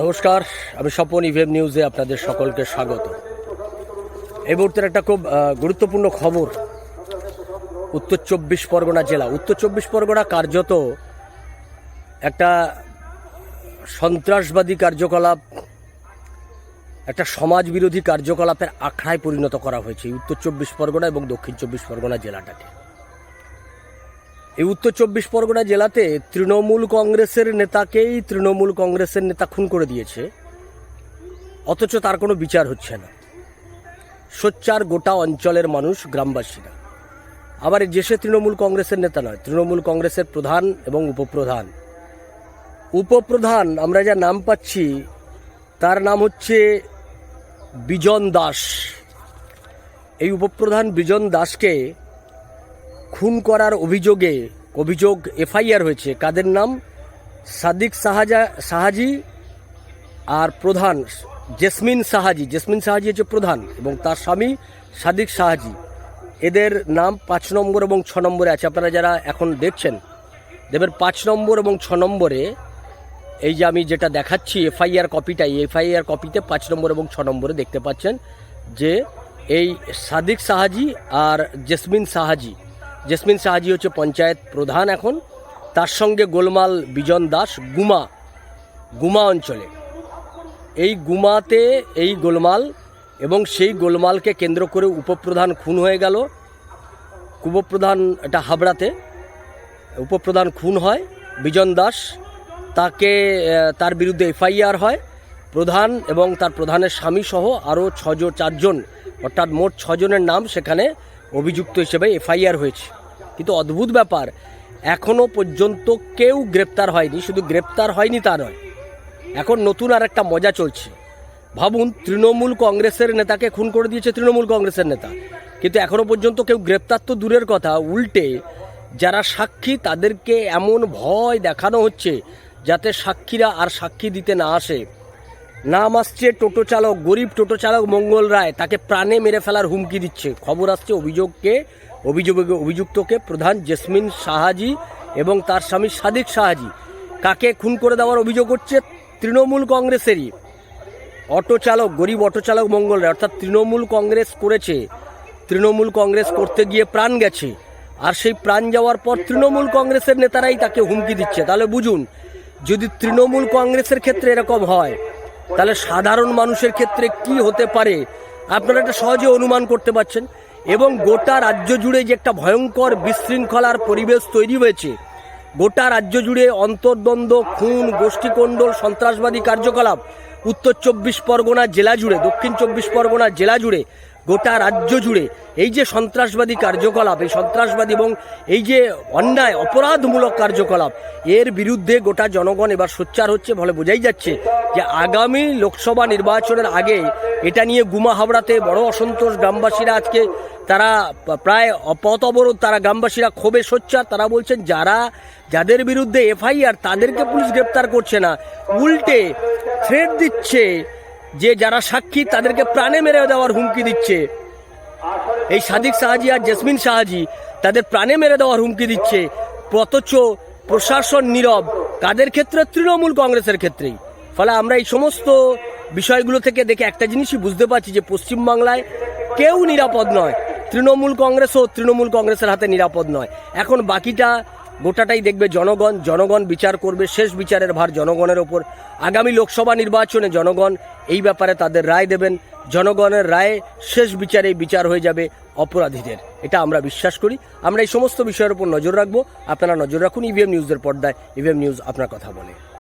নমস্কার, আমি স্বপন ইভিএম নিউজে আপনাদের সকলকে স্বাগত। এই মুহূর্তের একটা খুব গুরুত্বপূর্ণ খবর, উত্তর চব্বিশ পরগনা জেলা। উত্তর চব্বিশ পরগনা কার্যত একটা সন্ত্রাসবাদী কার্যকলাপ, একটা সমাজ বিরোধী কার্যকলাপের আখড়ায় পরিণত করা হয়েছে উত্তর চব্বিশ পরগনা এবং দক্ষিণ চব্বিশ পরগনা জেলাটাকে। এই উত্তর চব্বিশ পরগনা জেলাতে তৃণমূল কংগ্রেসের নেতাকেই তৃণমূল কংগ্রেসের নেতা খুন করে দিয়েছে। অথচ তার কোনো বিচার হচ্ছে না। সোচ্চার গোটা অঞ্চলের মানুষ, গ্রামবাসীরা। আবার যে সে তৃণমূল কংগ্রেসের নেতা নয়, তৃণমূল কংগ্রেসের প্রধান এবং উপপ্রধান। উপপ্রধান, আমরা যা নাম পাচ্ছি, তার নাম হচ্ছে বিজন দাস। এই উপপ্রধান বিজন দাসকে খুন করার অভিযোগে অভিযোগ এফআইআর হয়েছে। কাদের নাম? সাদিক সাহাজা, সাহাজি আর প্রধান জেসমিন সাহাজি। জেসমিন সাহাজি হচ্ছে প্রধান এবং তার স্বামী সাদিক সাহাজি। এদের নাম পাঁচ নম্বর এবং ছ নম্বরে আছে। আপনারা যারা এখন দেখছেন দেবের পাঁচ নম্বর এবং ছ নম্বরে এই যে আমি যেটা দেখাচ্ছি এফআইআর কপিটা, এই এফআইআর কপিতে পাঁচ নম্বর এবং ছ নম্বরে দেখতে পাচ্ছেন যে এই সাদিক সাহাজি আর জেসমিন সাহাজি জেসমিন সাহাজি হচ্ছে পঞ্চায়েত প্রধান এখন। তার সঙ্গে গোলমাল বিজন দাস, গুমা গুমা অঞ্চলে। এই গুমাতে এই গোলমাল এবং সেই গোলমালকে কেন্দ্র করে উপপ্রধান খুন হয়ে গেল। উপপ্রধান এটা হাবড়াতে। উপপ্রধান খুন হয়, বিজন দাস। তাকে তার বিরুদ্ধে এফআইআর হয়। প্রধান এবং তার প্রধানের স্বামী সহ আরও ছজন চারজন, অর্থাৎ মোট ছজনের নাম সেখানে অভিযুক্ত হিসেবে এফআইআর হয়েছে। কিন্তু অদ্ভুত ব্যাপার এখনও পর্যন্ত কেউ গ্রেপ্তার হয়নি, শুধু গ্রেপ্তার হয়নি তা নয়, এখন নতুন আর একটা মজা চলছে। ভাবুন, তৃণমূল কংগ্রেসের নেতাকে খুন করে দিয়েছে তৃণমূল কংগ্রেসের নেতা। কিন্তু এখনও পর্যন্ত কেউ গ্রেপ্তার তো দূরের কথা, উল্টে যারা সাক্ষী তাদেরকে এমন ভয় দেখানো হচ্ছে যাতে সাক্ষীরা আর সাক্ষী দিতে না আসে। নাম আসছে টোটো চালক, গরিব টোটো চালক মঙ্গল রায়। তাকে প্রাণে মেরে ফেলার হুমকি দিচ্ছে। খবর আসছে অভিযোগকে, অভিযোগ, অভিযুক্তকে প্রধান জেসমিন সাহাজি এবং তার স্বামী সাদিক সাহাজি। কাকে খুন করে দেওয়ার অভিযোগ হচ্ছে তৃণমূল কংগ্রেসেরই। অটো চালক, গরিব অটো চালক মঙ্গল রায়, অর্থাৎ তৃণমূল কংগ্রেস করেছে। তৃণমূল কংগ্রেস করতে গিয়ে প্রাণ গেছে। আর সেই প্রাণ যাওয়ার পর তৃণমূল কংগ্রেসের নেতারাই তাকে হুমকি দিচ্ছে। তাহলে বুঝুন, যদি তৃণমূল কংগ্রেসের ক্ষেত্রে এরকম হয় তাহলে সাধারণ মানুষের ক্ষেত্রে কি হতে পারে? আপনারা এটা সহজে অনুমান করতে পারছেন। এবং গোটা রাজ্য জুড়ে যে একটা ভয়ঙ্কর বিশৃঙ্খলার পরিবেশ তৈরি হয়েছে, গোটা রাজ্য জুড়ে অন্তর্দ্বন্দ্ব, খুন, গোষ্ঠীকণ্ডল, সন্ত্রাসবাদী কার্যকলাপ উত্তর চব্বিশ পরগনা জেলা জুড়ে, দক্ষিণ চব্বিশ পরগনা জেলা জুড়ে, গোটা রাজ্য জুড়ে এই যে সন্ত্রাসবাদী কার্যকলাপ, এই সন্ত্রাসবাদী এবং এই যে অন্যায়, অপরাধমূলক কার্যকলাপ, এর বিরুদ্ধে গোটা জনগণ এবার সোচ্চার হচ্ছে বলে বোঝাই যাচ্ছে যে আগামী লোকসভা নির্বাচনের আগে এটা নিয়ে গুমা হাবড়াতে বড় অসন্তোষ গ্রামবাসীরা আজকে তারা প্রায় পথ অবরোধ, তারা গ্রামবাসীরা ক্ষোভে সোচ্চার, তারা বলছেন যারা, যাদের বিরুদ্ধে এফআইআর তাদেরকে পুলিশ গ্রেপ্তার করছে না। উল্টে থ্রেট দিচ্ছে। যে যারা সাক্ষী, তাদেরকে প্রাণে মেরে দেওয়ার হুমকি দিচ্ছে। এই সাদিক সাহাজি আর জেসমিন সাহাজি, তাদের প্রাণে মেরে দেওয়ার হুমকি দিচ্ছে। অথচ প্রশাসন নীরব। কাদের ক্ষেত্রে? তৃণমূল কংগ্রেসের ক্ষেত্রেই। ফলে আমরা এই সমস্ত বিষয়গুলো থেকে দেখে একটা জিনিসই বুঝতে পারছি যে, পশ্চিমবাংলায় কেউ নিরাপদ নয়। তৃণমূল কংগ্রেসও তৃণমূল কংগ্রেসের হাতে নিরাপদ নয়। এখন বাকিটা গোটাটাই দেখবে জনগণ জনগণ বিচার করবে, শেষ বিচারের ভার জনগণের ওপর। আগামী লোকসভা নির্বাচনে জনগণ এই ব্যাপারে তাদের রায় দেবেন। জনগণের রায়ে শেষ বিচারে বিচার হয়ে যাবে অপরাধীদের। এটা আমরা বিশ্বাস করি। আমরা এই সমস্ত বিষয়ের উপর নজর রাখব। আপনারা নজর রাখুন ইভিএম নিউজের পর্দায়। ইভিএম নিউজ আপনার কথা বলে।